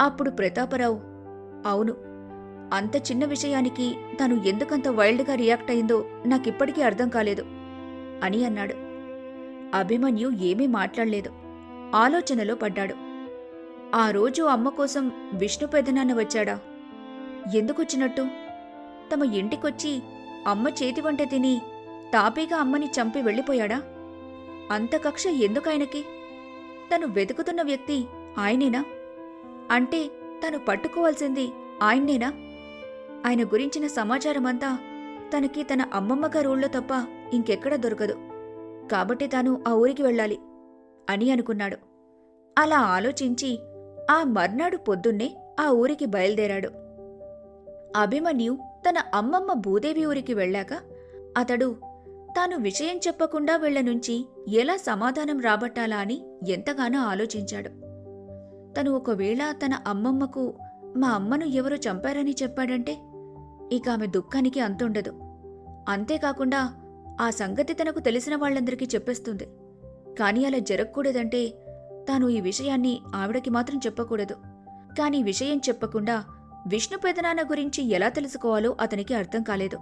అప్పుడు ప్రతాపరావు అవును. అంత చిన్న విషయానికి తను ఎందుకంత వైల్డ్గా రియాక్ట్ అయిందో నాకిప్పటికీ అర్థం కాలేదు అని అన్నాడు. అభిమన్యు ఏమీ మాట్లాడలేదు. ఆలోచనలో పడ్డాడు. ఆ రోజు అమ్మ కోసం విష్ణు పెదనాన్న వచ్చాడా? ఎందుకొచ్చినట్టు? తమ ఇంటికొచ్చి అమ్మ చేతి వంట తిని తాపీగా అమ్మని చంపి వెళ్ళిపోయాడా? అంత కక్ష ఎందుకాయనకి? తను వెతుకుతున్న వ్యక్తి ఆయనేనా? అంటే తను పట్టుకోవాల్సింది ఆయన్నేనా? ఆయన గురించిన సమాచారమంతా తనకి తన అమ్మమ్మగారు ఊళ్ళో తప్ప ఇంకెక్కడ దొరకదు. కాబట్టి తాను ఆ ఊరికి వెళ్ళాలి అని అనుకున్నాడు. అలా ఆలోచించి ఆ మర్నాడు పొద్దున్నే ఆ ఊరికి బయలుదేరాడు. అభిమన్యు తన అమ్మమ్మ భూదేవి ఊరికి వెళ్ళాక అతడు తాను విషయం చెప్పకుండా వెళ్ళ నుంచి ఎలా సమాధానం రాబట్టాలా అని ఎంతగానో ఆలోచించాడు. తను ఒకవేళ తన అమ్మమ్మకు మా అమ్మను ఎవరో చంపారని చెప్పాడంటే ఇక ఆమె దుఃఖానికి అంతుండదు అంతేకాకుండా ఆ సంగతి తనకు తెలిసిన వాళ్ళందరికీ చెప్పేస్తుంది. కాని అలా జరగకూడదంటే తాను ఈ విషయాన్ని ఆవిడకి మాత్రం చెప్పకూడదు. కాని విషయం చెప్పకుండా విష్ణు పెదనాన్న గురించి ఎలా తెలుసుకోవాలో అతనికి అర్థం కాలేదు.